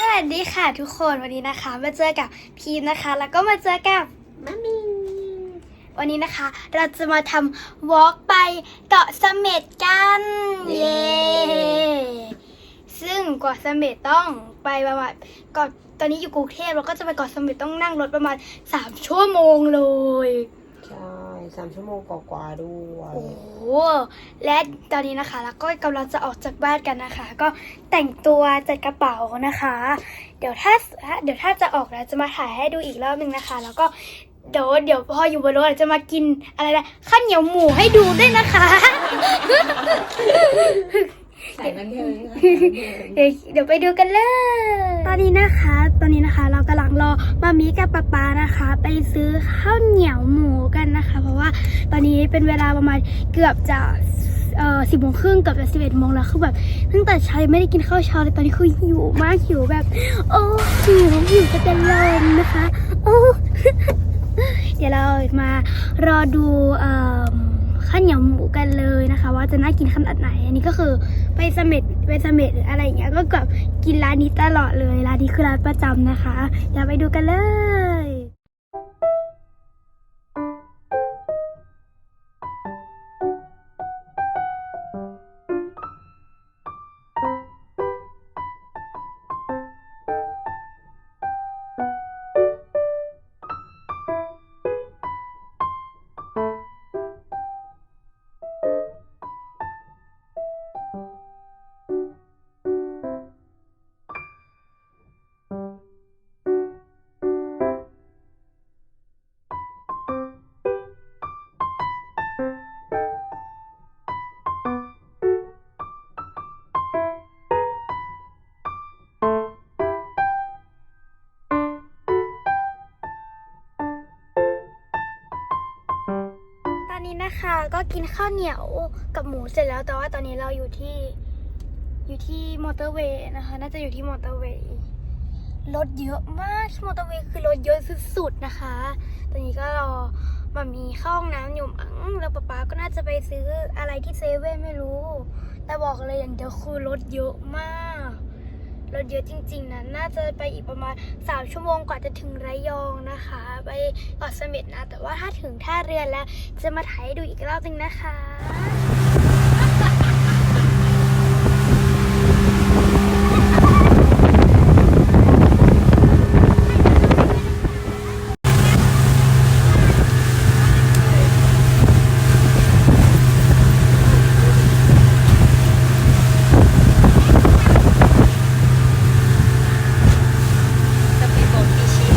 สวัสดีค่ะทุกคนวันนี้นะคะ มาเจอกับพีมนะคะ แล้วก็มาเจอกับมามีวันนี้นะคะ เราจะมาทำวอล์กไปเกาะเสม็ดกัน เย้ซึ่งเกาะเสม็ดต้องไปประมาณเกาะตอนนี้อยู่กรุงเทพเราก็จะไปเกาะเสม็ดต้องนั่งรถประมาณ 3 ชั่วโมงเลยใช่ สามชั่วโมงกว่าๆด้วยโอ้โหและตอนนี้นะคะแล้วก็กำลังจะออกจากบ้านกันนะคะ ก็แต่งตัวจัดกระเป๋านะคะ เดี๋ยวถ้าเดี๋ยวถ้าจะออกแล้วจะมาถ่ายให้ดูอีกรอบนึงนะคะ แล้วก็เดี๋ยวเดี๋ยวพออยู่บนรถจะมากินอะไรนะข้าวเหนียวหมูให้ดูด้วยนะคะใส่บันเทิงค่ะเดี๋ยวเดี๋ยวไปดูกันเลย ตอนนี้นะคะ ตอนนี้นะคะ เรากำลังรอมามีกับป๊าป๊านะคะ ไปซื้อข้าวเหนียวหมูกัน อนนี้เป็นเวลาประมาณเกือบจะเออสิบโมงครึ่งเกือบสิบเอ็ดโมงแล้วคือแบบตั้งแต่เช้ายังไม่ได้กินข้าวเช้าเลยตอนนี้คือหิวมากหิวแบบ โอ้หิวหิวจะเป็นลมนะคะโอ้เดี๋ยวเรามารอดูเอ่อข้าวเหนียวหมูกันเลยนะคะ ว่าจะน่ากินขนาดไหน อันนี้ก็คือไปเสม็ดไปเสม็ดหรืออะไรอย่างเงี้ยก็แบบกินร้านนี้ตลอดเลยร้านนี้คือร้านประจำนะคะเดี๋ยวไปดูกันเลย นะคะ ก็กินข้าวเหนียวกับหมูเสร็จแล้ว แต่ว่าตอนนี้เราอยู่ที่อยู่ที่มอเตอร์เวย์นะคะ น่าจะอยู่ที่มอเตอร์เวย์รถเยอะมากมอเตอร์เวย์คือรถเยอะสุดๆนะคะ ตอนนี้ก็รอมามีเข้าห้องน้ำอยู่มั้งแล้วป๊าป๊าก็น่าจะไปซื้ออะไรที่เซเว่นไม่รู้ แต่บอกเลยอย่างเดียวคือรถเยอะมาก รถเยอะจริงๆนะน่าจะไปอีกประมาณ 3 ชั่วโมงกว่าจะถึงระยองนะคะ ไปเกาะเสม็ดนะ แต่ว่าถ้าถึงท่าเรือแล้ว จะมาถ่ายให้ดูอีกรอบหนึงนะคะ สปีดโบ๊ทพิชิต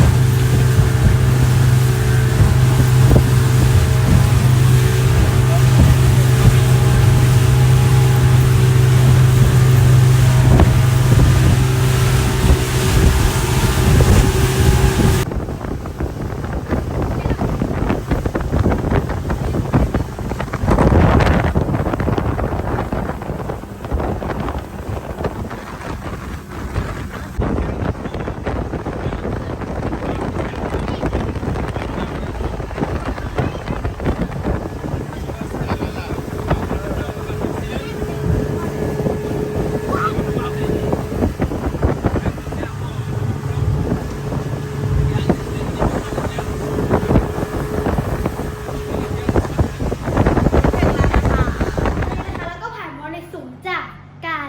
แล้วก็ผ่านมอในสูงจากการ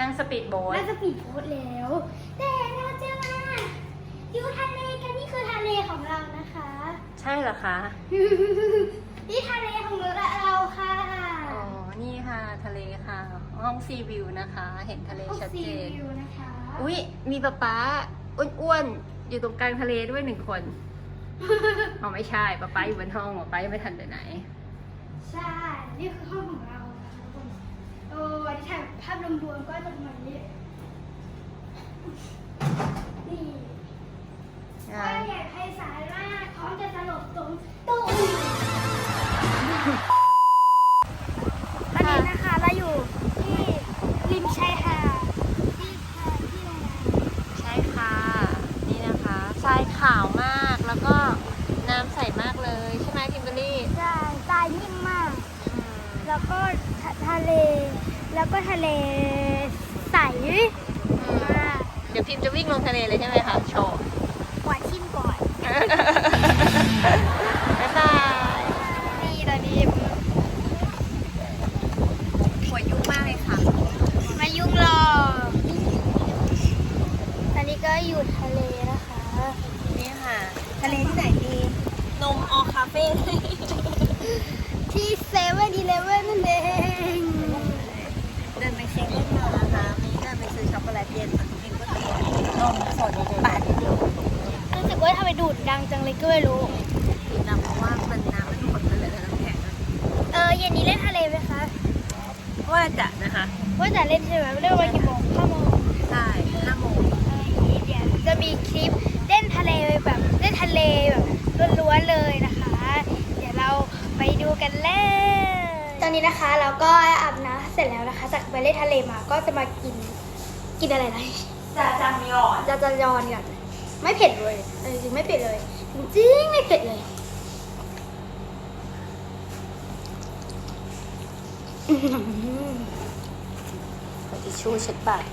นั่งสปีดโบ๊ท น่าจะปีดโพสต์แล้ว แต่เราจะมาอยู่ทะเลกันนี่คือทะเลของเรานะคะ ใช่เหรอคะนี่ทะเลของเราค่ะอ๋อนี่ค่ะทะเลค่ะ ห้องซีวิวนะคะ เห็นทะเลชัดเจนซีวิวนะคะอุ้ยมีป๊าป๊าอ้วนๆอยู่ตรงกลางทะเลด้วยหนึ่งคนอ๋อไม่ใช่ป๊าป๊าอยู่บนห้องป๊าป๊ายังไม่ทันไปไหน ใช่ นี่คือห้องของเรานะคะทุกคนเออวันนี้ถ่ายภาพรวมๆก็จะประมาณนี้นี่ วก็ทะเลใสมากเดี๋ยวพิมจะวิ่งลงทะเลเลยใช่ไหมคะ โชว์หวานชิมก่อนบ๊ายบายนี่ตอนนี้หัวยุ่งมากเลยค่ะ มายุ่งหรอกตอนนี้ก็อยู่ทะเลนะคะ นี่ค่ะ ทะเลที่ไหนดี นมออคาเฟ่ที่เซเว่นอีเลเว่นนั่นเอง เดินไปเช็คเล่นมานะคะมีเดินไปซื้อช็อกโกแลต เย็นมากินก๋วยเตี๋ยวนมสดบาทเดียวรู้สึกว่าทำไมดูดดังจังเลยก็ไม่รู้ดีนะเพราะว่ามันน้ำมันหมดไปเลยน้ำแข็งอะเออเย็นนี้เล่นทะเลไหมคะว่าจะนะคะว่าจะเล่นใช่ไหมเล่นวันกี่โมงห้าโมงใช่ห้าโมงอะไรอย่างงี้เดี๋ยวจะมีคลิปเล่นทะเลแบบเล่นทะเลแบบล้วนๆเลยนะคะ เดี๋ยวเราไปดูกันเลยตอนนี้นะคะเราก็อาบน้ำเสร็จแล้วนะคะ จากไปเล่นทะเลมาก็จะมากิน กินอะไรนะจะจังยอนจะจะยอนกันไม่เผ็ดเลยเออจริงๆไม่เผ็ดเลย จริงๆไม่เผ็ดเลยอื้อหือทิชชู่เช็ดปาก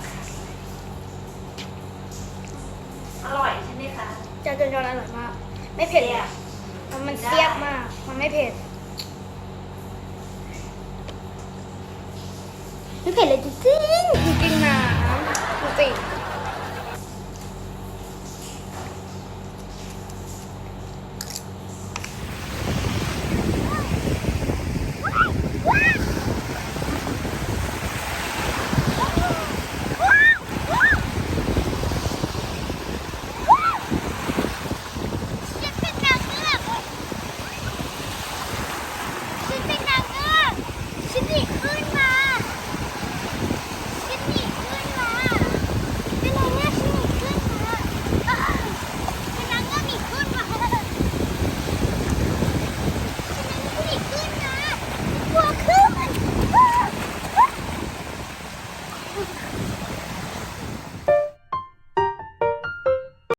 อร่อยใช่ไหมคะจะจะยอนอร่อยมาก ไม่เผ็ดเลยอะมันเสียบมาก มันไม่เผ็ดไม่เผ็ดเลยจริงๆจริงๆนะ ดูสิ